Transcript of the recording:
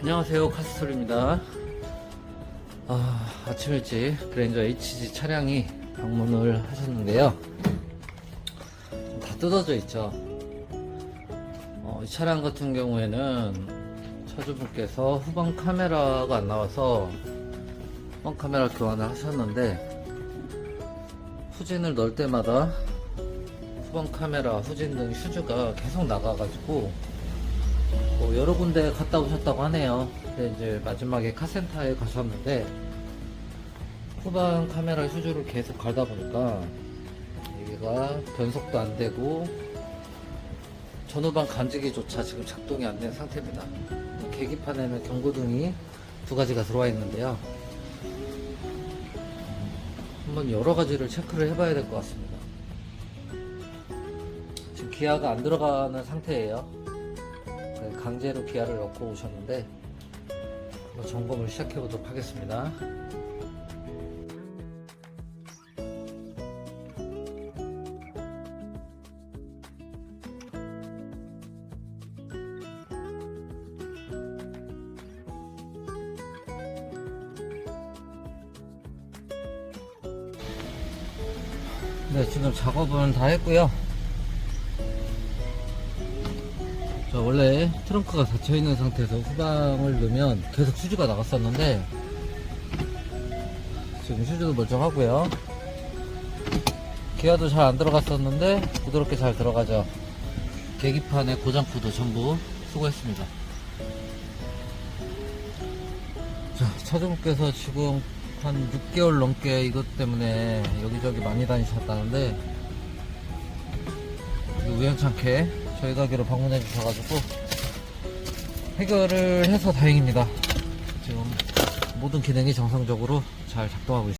안녕하세요 카스톨입니다. 아, 아침 일찍 그랜저 HG 차량이 방문을 하셨는데요. 다 뜯어져 있죠. 어, 이 차량 같은 경우에는 차주분께서 후방 카메라가 안 나와서 후방 카메라 교환을 하셨는데 후진을 넣을 때마다 후방 카메라 후진 등 휴즈가 계속 나가가지고 뭐 여러 군데 갔다 오셨다고 하네요. 근데 이제 마지막에 카센터에 가셨는데 후방 카메라 휴즈를 계속 갈다 보니까 여기가 변속도 안 되고 전후방 간지기조차 지금 작동이 안 된 상태입니다. 계기판에는 경고등이 두 가지가 들어와 있는데요. 한번 여러 가지를 체크를 해봐야 될 것 같습니다. 지금 기아가 안 들어가는 상태예요. 네, 강제로 기아를 넣고 오셨는데 점검을 시작해 보도록 하겠습니다. 네, 지금 작업은 다 했고요. 저 원래 트렁크가 닫혀 있는 상태에서 후방을 넣으면 계속 휴즈가 나갔었는데 지금 휴즈도 멀쩡하고요. 기아도 잘 안 들어갔었는데 부드럽게 잘 들어가죠. 계기판의 고장푸도 전부 수거했습니다. 자, 차주분께서 지금 한 6개월 넘게 이것 때문에 여기저기 많이 다니셨다는데 우연찮게 저희 가게로 방문해 주셔가지고 해결을 해서 다행입니다. 지금 모든 기능이 정상적으로 잘 작동하고 있습니다.